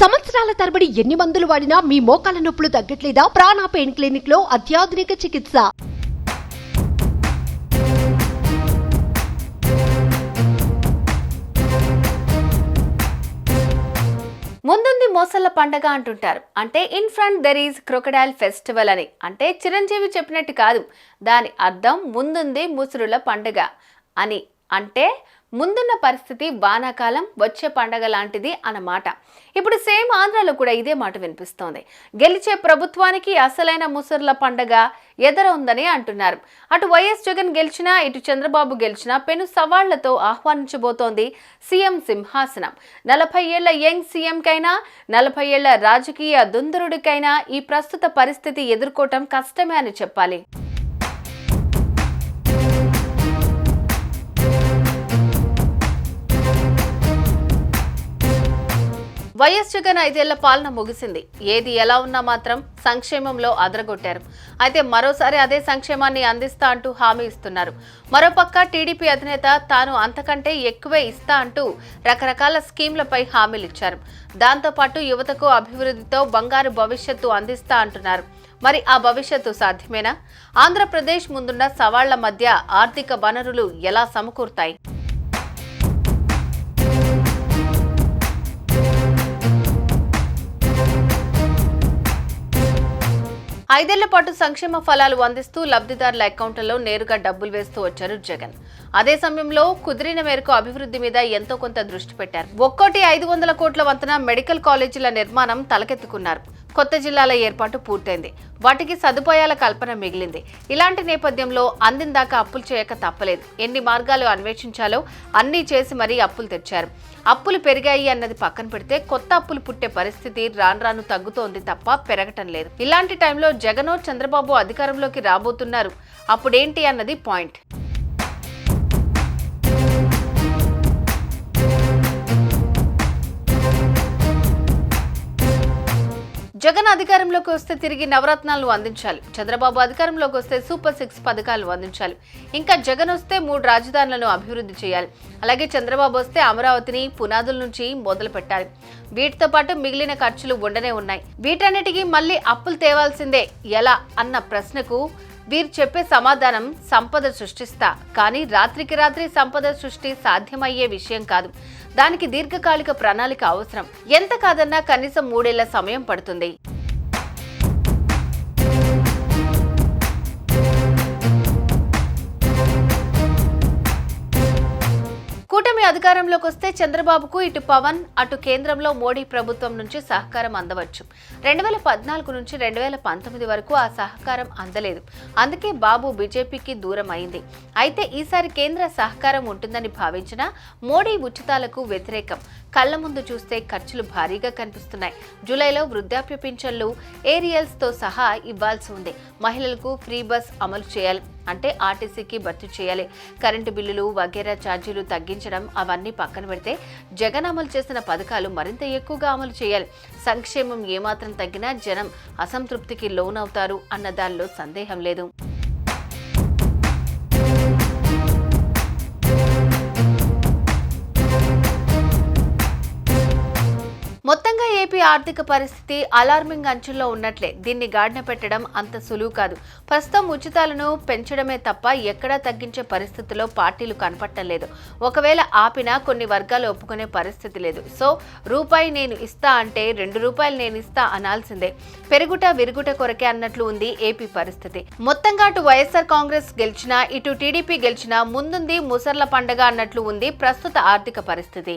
సంవత్సరాల తరబడి ఎన్ని మందులు వాడినా మీ మోకాల నొప్పులు తగ్గట్లేదా? ప్రాణ పెయిన్ క్లినిక్లో అత్యాధునిక చికిత్స. ముందుంది మోసళ్ళ పండగ అంటుంటారు. అంటే in front there is crocodile festival అని. అంటే చిరంజీవి చెప్పినట్టు కాదు. దాని అర్థం ముందుంది ముసురుల పండగ అని. అంటే ముందున్న పరిస్థితి వానాకాలం వచ్చే పండగ లాంటిది అన్నమాట. ఇప్పుడు సేమ్ ఆంధ్రాలో కూడా ఇదే మాట వినిపిస్తోంది. గెలిచే ప్రభుత్వానికి అసలైన ముసురుల పండగ ఎదర ఉందని అంటున్నారు. అటు వైఎస్ జగన్ గెలిచినా ఇటు చంద్రబాబు గెలిచినా పెను సవాళ్ళతో ఆహ్వానించబోతోంది సీఎం సింహాసనం. నలభై ఏళ్ళ యంగ్ సీఎంకైనా నలభై ఏళ్ళ రాజకీయ దుందరుడికైనా ఈ ప్రస్తుత పరిస్థితి ఎదుర్కోవటం కష్టమే అని చెప్పాలి. వైఎస్ జగన్ ఐదేళ్ళ పాలన ముగిసింది. ఏది ఎలా ఉన్నా మాత్రం సంక్షేమంలో అదరగొట్టారు. అయితే మరోసారి అదే సంక్షేమాన్ని అందిస్తా అంటూ హామీ ఇస్తున్నారు. మరోపక్క టీడీపీ అధినేత తాను అంతకంటే ఎక్కువే ఇస్తా అంటూ రకరకాల స్కీమ్లపై హామీలు ఇచ్చారు దాంతోపాటు యువతకు అభివృద్ధితో బంగారు భవిష్యత్తు అందిస్తా అంటున్నారు. మరి ఆ భవిష్యత్తు సాధ్యమేనా? ఆంధ్రప్రదేశ్ ముందున్న సవాళ్ళ మధ్య ఆర్థిక వనరులు ఎలా సమకూరుతాయి? ఐదేళ్ళ పాటు సంక్షేమ ఫలాలు అందిస్తూ లబ్ధిదారుల అకౌంట్లలో నేరుగా డబ్బులు వేస్తూ వచ్చారు జగన్. అదే సమయంలో కుదిరిన మేరకు అభివృద్ధి మీద ఎంతో కొంత దృష్టి పెట్టారు. ఒక్కోటి ఐదు వందల కోట్ల వంతున మెడికల్ కాలేజీల నిర్మాణం తలకెత్తుకున్నారు. కొత్త జిల్లాల ఏర్పాటు పూర్తయింది. వాటికి సదుపాయాల కల్పన మిగిలింది. ఇలాంటి నేపథ్యంలో అందిందాక అప్పులు చేయక తప్పలేదు. ఎన్ని మార్గాలు అన్వేషించాలో అన్నీ చేసి మరీ అప్పులు తెచ్చారు. అప్పులు పెరిగాయి అన్నది పక్కన పెడితే కొత్త అప్పులు పుట్టే పరిస్థితి రాను రాను తగ్గుతోంది తప్ప పెరగటం లేదు. ఇలాంటి టైంలో జగనో చంద్రబాబు అధికారంలోకి రాబోతున్నారు. అప్పుడేంటి అన్నది పాయింట్. జగన్ అధికారంలోకి వస్తే తిరిగి నవరత్నాలను అందించాలి. చంద్రబాబు అధికారంలోకి వస్తే సూపర్ సిక్స్ పథకాలు అందించాలి. ఇంకా జగన్ వస్తే మూడు రాజధానులను అభివృద్ధి చేయాలి. అలాగే చంద్రబాబు వస్తే అమరావతిని పునాదుల నుంచి మొదలు పెట్టాలి. వీటితో పాటు మిగిలిన ఖర్చులు ఉండనే ఉన్నాయి. వీటన్నిటికీ మళ్ళీ అప్పులు తేవాల్సిందే ఎలా అన్న ప్రశ్నకు వీరు చెప్పే సమాధానం సంపద సృష్టిస్తా. కానీ రాత్రికి రాత్రి సంపద సృష్టి సాధ్యమయ్యే విషయం కాదు. దానికి దీర్ఘకాలిక ప్రణాళిక అవసరం. ఎంత కాదన్నా కనీసం మూడేళ్ళ సమయం పడుతుంది. కూటమి అధికారంలోకి వస్తే చంద్రబాబుకు ఇటు పవన్ అటు కేంద్రంలో మోడీ ప్రభుత్వం నుంచి సహకారం అందవచ్చు. రెండు వేల పద్నాలుగు నుంచి రెండు వేల పంతొమ్మిది వరకు ఆ సహకారం అందలేదు. అందుకే బాబు బీజేపీకి దూరం అయింది. అయితే ఈసారి కేంద్ర సహకారం ఉంటుందని భావించిన మోడీ ఉచితాలకు వ్యతిరేకం. కళ్ళ ముందు చూస్తే ఖర్చులు భారీగా కనిపిస్తున్నాయి. జూలైలో వృద్ధాప్య పింఛన్లు ఏరియల్స్తో సహా ఇవ్వాల్సి ఉంది. మహిళలకు ఫ్రీ బస్ అమలు చేయాలి. అంటే ఆర్టీసీకి భర్తీ చేయాలి. కరెంటు బిల్లులు వగేరా ఛార్జీలు తగ్గించడం అవన్నీ పక్కన పెడితే జగన్ అమలు చేసిన పథకాలు మరింత ఎక్కువగా అమలు చేయాలి. సంక్షేమం ఏమాత్రం తగ్గినా జనం అసంతృప్తికి లోనవుతారు అన్న దానిలో సందేహం లేదు. ఏపీ ఆర్థిక పరిస్థితి అలార్మింగ్ అంచుల్లో ఉన్నట్లే. దీన్ని గాడిన పెట్టడం అంత సులువు కాదు. ప్రస్తుతం ఉచితాలను పెంచడమే తప్ప ఎక్కడా తగ్గించే పరిస్థితిలో పార్టీలు కనపడటం లేదు. ఒకవేళ ఆపినా కొన్ని వర్గాలు ఒప్పుకునే పరిస్థితి లేదు. సో రూపాయి నేను ఇస్తా అంటే రెండు రూపాయలు నేను ఇస్తా అనాల్సిందే. పెరుగుట విరుగుట కొరకే అన్నట్లు ఉంది ఏపీ పరిస్థితి. మొత్తంగా అటు వైఎస్ఆర్ కాంగ్రెస్ గెలిచినా ఇటు టీడీపీ గెలిచినా ముందుంది ముసర్ల పండగ అన్నట్లు ఉంది ప్రస్తుత ఆర్థిక పరిస్థితి.